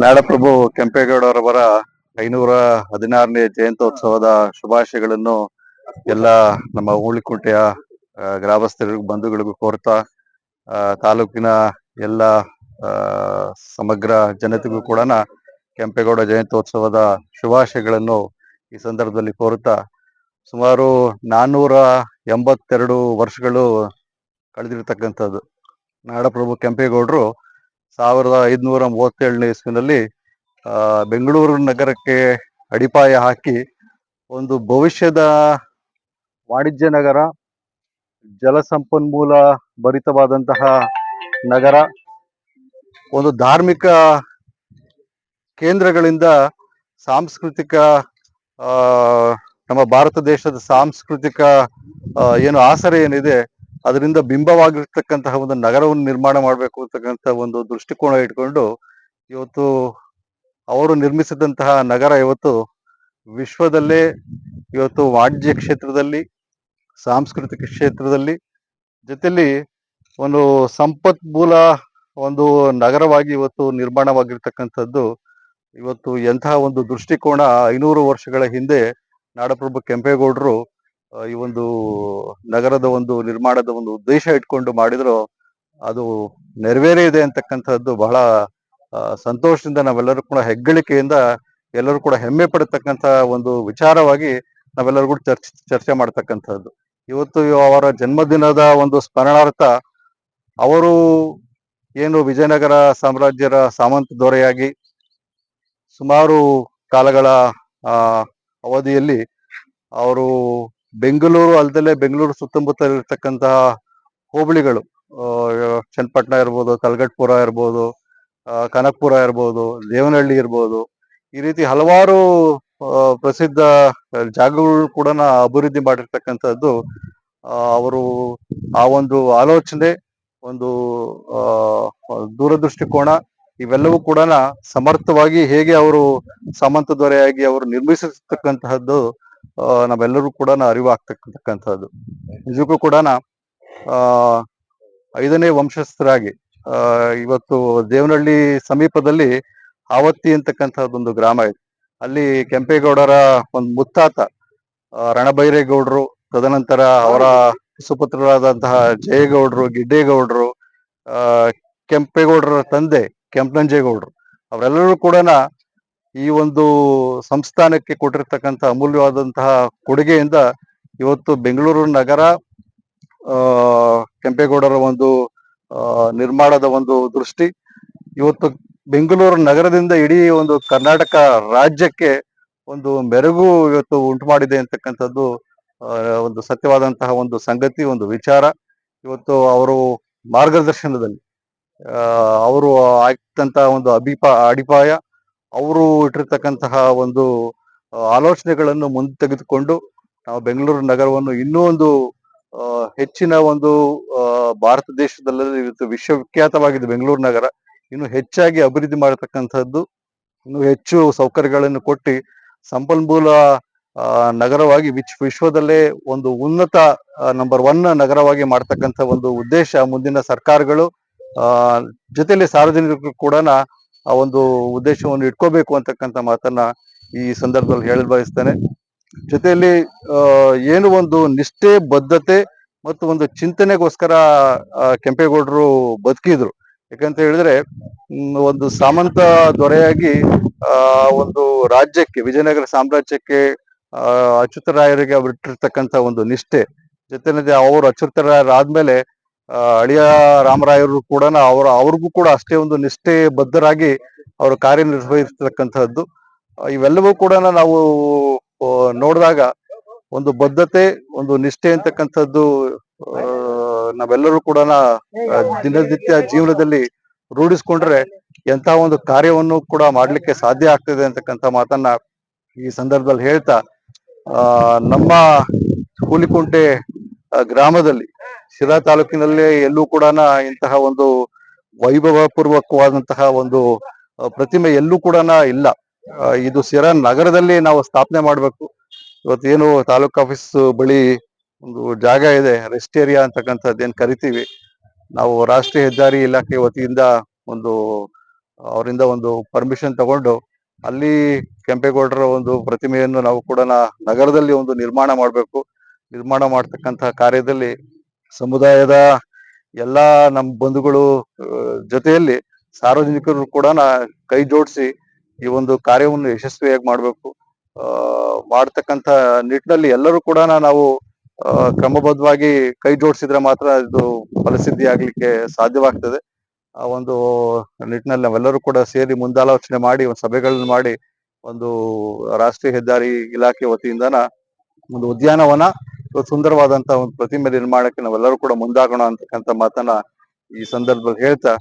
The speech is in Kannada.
ನಾಡಪ್ರಭು ಕೆಂಪೇಗೌಡರವರ ಐನೂರ ಹದಿನಾರನೇ ಜಯಂತ್ಯೋತ್ಸವದ ಶುಭಾಶಯಗಳನ್ನು ಎಲ್ಲ ನಮ್ಮ ಹೂಳಿಕುಂಟೆಯ ಗ್ರಾಮಸ್ಥರಿಗೂ, ಬಂಧುಗಳಿಗೂ ಕೋರ್ತಾ ತಾಲೂಕಿನ ಎಲ್ಲ ಸಮಗ್ರ ಜನತೆಗೂ ಕೂಡ ಕೆಂಪೇಗೌಡ ಜಯಂತ್ಯೋತ್ಸವದ ಶುಭಾಶಯಗಳನ್ನು ಈ ಸಂದರ್ಭದಲ್ಲಿ ಕೋರುತ್ತಾ, ಸುಮಾರು ನಾನ್ನೂರ ಎಂಬತ್ತೆರಡು ವರ್ಷಗಳು ಕಳೆದಿರ್ತಕ್ಕಂಥದ್ದು. ನಾಡಪ್ರಭು ಕೆಂಪೇಗೌಡರು ಸಾವಿರದ ಐದುನೂರ ಮೂವತ್ತೇಳನೇ ಇಸ್ವಿನಲ್ಲಿ ಬೆಂಗಳೂರು ನಗರಕ್ಕೆ ಅಡಿಪಾಯ ಹಾಕಿ ಒಂದು ಭವಿಷ್ಯದ ವಾಣಿಜ್ಯ ನಗರ ಜಲಸಂಪನ್ಮೂಲ ಭರಿತವಾದಂತಹ ನಗರ, ಒಂದು ಧಾರ್ಮಿಕ ಕೇಂದ್ರಗಳಿಂದ ಸಾಂಸ್ಕೃತಿಕ ನಮ್ಮ ಭಾರತ ದೇಶದ ಸಾಂಸ್ಕೃತಿಕ ಏನು ಆಸರೆ ಏನಿದೆ ಅದರಿಂದ ಬಿಂಬವಾಗಿರ್ತಕ್ಕಂತಹ ಒಂದು ನಗರವನ್ನು ನಿರ್ಮಾಣ ಮಾಡಬೇಕು ಅಂತಕ್ಕಂಥ ಒಂದು ದೃಷ್ಟಿಕೋನ ಇಟ್ಕೊಂಡು ಇವತ್ತು ಅವರು ನಿರ್ಮಿಸಿದಂತಹ ನಗರ ಇವತ್ತು ವಿಶ್ವದಲ್ಲೇ ಇವತ್ತು ವಾಣಿಜ್ಯ ಕ್ಷೇತ್ರದಲ್ಲಿ, ಸಾಂಸ್ಕೃತಿಕ ಕ್ಷೇತ್ರದಲ್ಲಿ ಜೊತೆಯಲ್ಲಿ ಒಂದು ಸಂಪನ್ಮೂಲ ಒಂದು ನಗರವಾಗಿ ಇವತ್ತು ನಿರ್ಮಾಣವಾಗಿರ್ತಕ್ಕಂಥದ್ದು ಇವತ್ತು ಎಂತಹ ಒಂದು ದೃಷ್ಟಿಕೋನ ಐನೂರು ವರ್ಷಗಳ ಹಿಂದೆ ನಾಡಪ್ರಭು ಕೆಂಪೇಗೌಡರು ಈ ಒಂದು ನಗರದ ಒಂದು ನಿರ್ಮಾಣದ ಒಂದು ಉದ್ದೇಶ ಇಟ್ಕೊಂಡು ಮಾಡಿದ್ರು, ಅದು ನೆರವೇರಿದೆ ಅಂತಕ್ಕಂಥದ್ದು ಬಹಳ ಸಂತೋಷದಿಂದ ನಾವೆಲ್ಲರೂ ಕೂಡ ಹೆಗ್ಗಳಿಕೆಯಿಂದ ಎಲ್ಲರೂ ಕೂಡ ಹೆಮ್ಮೆ ಪಡತಕ್ಕಂಥ ಒಂದು ವಿಚಾರವಾಗಿ ನಾವೆಲ್ಲರೂ ಕೂಡ ಚರ್ಚೆ ಚರ್ಚೆ ಮಾಡ್ತಕ್ಕಂಥದ್ದು. ಇವತ್ತು ಅವರ ಜನ್ಮದಿನದ ಒಂದು ಸ್ಮರಣಾರ್ಥ, ಅವರು ಏನು ವಿಜಯನಗರ ಸಾಮ್ರಾಜ್ಯರ ಸಾಮಂತ ದೊರೆಯಾಗಿ ಸುಮಾರು ಕಾಲಗಳ ಅವಧಿಯಲ್ಲಿ ಅವರು ಬೆಂಗಳೂರು ಅಲ್ದಲೆ ಬೆಂಗಳೂರು ಸುತ್ತಮುತ್ತ ಇರತಕ್ಕಂತಹ ಹೋಬಳಿಗಳು ಚನ್ನಪಟ್ಟಣ ಇರ್ಬೋದು, ಕಲ್ಗಟ್ಪುರ ಇರ್ಬೋದು ಕನಕಪುರ ಇರ್ಬೋದು, ದೇವನಹಳ್ಳಿ ಇರ್ಬೋದು, ಈ ರೀತಿ ಹಲವಾರು ಪ್ರಸಿದ್ಧ ಜಾಗಗಳು ಕೂಡ ಅಭಿವೃದ್ಧಿ ಮಾಡಿರ್ತಕ್ಕಂಥದ್ದು ಅವರು ಆ ಒಂದು ಆಲೋಚನೆ, ಒಂದು ದೂರದೃಷ್ಟಿಕೋನ ಇವೆಲ್ಲವೂ ಕೂಡ ಸಮರ್ಥವಾಗಿ ಹೇಗೆ ಅವರು ಸಾಮಂತ ದೊರೆಯಾಗಿ ಅವರು ನಿರ್ಮಿಸಿರ್ತಕ್ಕಂತಹದ್ದು ನಾವೆಲ್ಲರೂ ಕೂಡ ಅರಿವಾಗ್ತಕ್ಕಂಥದ್ದು. ನಿಜಕ್ಕೂ ಕೂಡ ಐದನೇ ವಂಶಸ್ಥರಾಗಿ ಇವತ್ತು ದೇವನಹಳ್ಳಿ ಸಮೀಪದಲ್ಲಿ ಆವತ್ತಿ ಅಂತಕ್ಕಂಥದ್ದೊಂದು ಗ್ರಾಮ ಇದೆ. ಅಲ್ಲಿ ಕೆಂಪೇಗೌಡರ ಒಂದು ಮುತ್ತಾತ ರಣಭೈರೇಗೌಡರು, ತದನಂತರ ಅವರ ಸುಪುತ್ರರಾದಂತಹ ಜಯಗೌಡರು, ಗಿಡ್ಡೇಗೌಡರು ಕೆಂಪೇಗೌಡರ ತಂದೆ ಕೆಂಪನಂಜೇಗೌಡರು, ಅವರೆಲ್ಲರೂ ಕೂಡ ಈ ಒಂದು ಸಂಸ್ಥಾನಕ್ಕೆ ಕೊಟ್ಟಿರ್ತಕ್ಕಂಥ ಅಮೂಲ್ಯವಾದಂತಹ ಕೊಡುಗೆಯಿಂದ ಇವತ್ತು ಬೆಂಗಳೂರು ನಗರ ಕೆಂಪೇಗೌಡರ ಒಂದು ನಿರ್ಮಾಣದ ಒಂದು ದೃಷ್ಟಿ. ಇವತ್ತು ಬೆಂಗಳೂರು ನಗರದಿಂದ ಇಡೀ ಒಂದು ಕರ್ನಾಟಕ ರಾಜ್ಯಕ್ಕೆ ಒಂದು ಮೆರುಗು ಇವತ್ತು ಉಂಟು ಮಾಡಿದೆ ಅಂತಕ್ಕಂಥದ್ದು ಒಂದು ಸತ್ಯವಾದಂತಹ ಒಂದು ಸಂಗತಿ, ಒಂದು ವಿಚಾರ. ಇವತ್ತು ಅವರು ಮಾರ್ಗದರ್ಶನದಲ್ಲಿ ಅವರು ಆಗ್ತಂತಹ ಒಂದು ಅಭಿಪ, ಅಡಿಪಾಯ. ಅವರು ಇಟ್ಟಿರ್ತಕ್ಕಂತಹ ಒಂದು ಆಲೋಚನೆಗಳನ್ನು ಮುಂದೆ ತೆಗೆದುಕೊಂಡು ನಾವು ಬೆಂಗಳೂರು ನಗರವನ್ನು ಇನ್ನೂ ಒಂದು ಹೆಚ್ಚಿನ ಒಂದು ಭಾರತ ದೇಶದಲ್ಲಿ ವಿಶ್ವವಿಖ್ಯಾತವಾಗಿದೆ ಬೆಂಗಳೂರು ನಗರ. ಇನ್ನು ಹೆಚ್ಚಾಗಿ ಅಭಿವೃದ್ಧಿ ಮಾಡತಕ್ಕಂಥದ್ದು, ಇನ್ನು ಹೆಚ್ಚು ಸೌಕರ್ಯಗಳನ್ನು ಕೊಟ್ಟು ಸಂಪನ್ಮೂಲ ನಗರವಾಗಿ ವಿಚ್, ವಿಶ್ವದಲ್ಲೇ ಒಂದು ಉನ್ನತ ನಂಬರ್ ಒನ್ ನಗರವಾಗಿ ಮಾಡ್ತಕ್ಕಂಥ ಒಂದು ಉದ್ದೇಶ ಮುಂದಿನ ಸರ್ಕಾರಗಳು ಜೊತೆಲಿ ಸಾರ್ವಜನಿಕರು ಕೂಡ ಆ ಒಂದು ಉದ್ದೇಶವನ್ನು ಇಟ್ಕೋಬೇಕು ಅಂತಕ್ಕಂಥ ಮಾತನ್ನ ಈ ಸಂದರ್ಭದಲ್ಲಿ ಹೇಳಲು ಬಯಸ್ತೇನೆ. ಜೊತೆಯಲ್ಲಿ ಏನು ಒಂದು ನಿಷ್ಠೆ, ಬದ್ಧತೆ ಮತ್ತು ಒಂದು ಚಿಂತನೆಗೋಸ್ಕರ ಕೆಂಪೇಗೌಡರು ಬದುಕಿದ್ರು. ಯಾಕಂತ ಹೇಳಿದ್ರೆ ಒಂದು ಸಾಮಂತ ದೊರೆಯಾಗಿ, ಆ, ಒಂದು ರಾಜ್ಯಕ್ಕೆ, ವಿಜಯನಗರ ಸಾಮ್ರಾಜ್ಯಕ್ಕೆ, ಆ, ಅಚ್ಯುತರಾಯರಿಗೆ ಅವ್ರು ಇಟ್ಟಿರ್ತಕ್ಕಂಥ ಒಂದು ನಿಷ್ಠೆ ಜೊತೆಲಿ ಅವರು ಅಚ್ಯುತರಾಯರಾದ್ಮೇಲೆ ಅಳಿಯ ರಾಮರಾಯರು ಕೂಡ ಅವರ ಅವ್ರಿಗೂ ಕೂಡ ಅಷ್ಟೇ ಒಂದು ನಿಷ್ಠೆ ಬದ್ಧರಾಗಿ ಅವರು ಕಾರ್ಯನಿರ್ವಹಿಸ್ತಕ್ಕಂಥದ್ದು ಆ, ಇವೆಲ್ಲವೂ ಕೂಡ ನಾವು ನೋಡಿದಾಗ ಒಂದು ಬದ್ಧತೆ ಒಂದು ನಿಷ್ಠೆ ಅಂತಕ್ಕಂಥದ್ದು ನಾವೆಲ್ಲರೂ ಕೂಡ ದಿನನಿತ್ಯ ಜೀವನದಲ್ಲಿ ರೂಢಿಸ್ಕೊಂಡ್ರೆ ಎಂತ ಒಂದು ಕಾರ್ಯವನ್ನು ಕೂಡ ಮಾಡ್ಲಿಕ್ಕೆ ಸಾಧ್ಯ ಆಗ್ತದೆ ಅಂತಕ್ಕಂಥ ಮಾತನ್ನ ಈ ಸಂದರ್ಭದಲ್ಲಿ ಹೇಳ್ತಾ ನಮ್ಮ ಹುಲಿಕುಂಟೆ ಗ್ರಾಮದಲ್ಲಿ ಶಿರಾ ತಾಲೂಕಿನಲ್ಲಿ ಎಲ್ಲೂ ಕೂಡ ಇಂತಹ ಒಂದು ವೈಭವ ಪೂರ್ವಕವಾದಂತಹ ಒಂದು ಪ್ರತಿಮೆ ಎಲ್ಲೂ ಕೂಡ ಇಲ್ಲ. ಇದು ಶಿರಾ ನಗರದಲ್ಲಿ ನಾವು ಸ್ಥಾಪನೆ ಮಾಡ್ಬೇಕು. ಇವತ್ತೇನು ತಾಲೂಕ್ ಆಫೀಸ್ ಬಳಿ ಒಂದು ಜಾಗ ಇದೆ, ರೆಸ್ಟ್ ಏರಿಯಾ ಅಂತಕ್ಕಂಥದ್ದು ಏನ್ ಕರಿತೀವಿ. ನಾವು ರಾಷ್ಟ್ರೀಯ ಹೆದ್ದಾರಿ ಇಲಾಖೆ ವತಿಯಿಂದ ಒಂದು, ಅವರಿಂದ ಒಂದು ಪರ್ಮಿಷನ್ ತಗೊಂಡು ಅಲ್ಲಿ ಕೆಂಪೇಗೌಡರ ಒಂದು ಪ್ರತಿಮೆಯನ್ನು ನಾವು ಕೂಡ ನಗರದಲ್ಲಿ ಒಂದು ನಿರ್ಮಾಣ ಮಾಡಬೇಕು. ನಿರ್ಮಾಣ ಮಾಡ್ತಕ್ಕಂತಹ ಕಾರ್ಯದಲ್ಲಿ ಸಮುದಾಯದ ಎಲ್ಲಾ ನಮ್ಮ ಬಂಧುಗಳು ಜೊತೆಯಲ್ಲಿ ಸಾರ್ವಜನಿಕರು ಕೂಡ ಕೈ ಜೋಡಿಸಿ ಈ ಒಂದು ಕಾರ್ಯವನ್ನು ಯಶಸ್ವಿಯಾಗಿ ಮಾಡಬೇಕು. ಆ ಮಾಡ್ತಕ್ಕಂತ ನಿಟ್ಟಿನಲ್ಲಿ ಎಲ್ಲರೂ ಕೂಡ ನಾವು ಕ್ರಮಬದ್ಧವಾಗಿ ಕೈ ಜೋಡಿಸಿದ್ರೆ ಮಾತ್ರ ಇದು ಫಲಸಿದ್ಧಿ ಆಗ್ಲಿಕ್ಕೆ ಸಾಧ್ಯವಾಗ್ತದೆ. ಆ ಒಂದು ನಿಟ್ಟಿನಲ್ಲಿ ನಾವೆಲ್ಲರೂ ಕೂಡ ಸೇರಿ ಮುಂದಾಲೋಚನೆ ಮಾಡಿ, ಒಂದು ಸಭೆಗಳನ್ನು ಮಾಡಿ, ಒಂದು ರಾಷ್ಟ್ರೀಯ ಹೆದ್ದಾರಿ ಇಲಾಖೆ ವತಿಯಿಂದನ ಒಂದು ಉದ್ಯಾನವನ ಒಂದು ಸುಂದರವಾದಂತಹ ಒಂದು ಪ್ರತಿಮೆ ನಿರ್ಮಾಣಕ್ಕೆ ನಾವೆಲ್ಲರೂ ಕೂಡ ಮುಂದಾಗೋಣ ಅಂತಕ್ಕಂತ ಮಾತನ್ನ ಈ ಸಂದರ್ಭದಲ್ಲಿ ಹೇಳ್ತಾ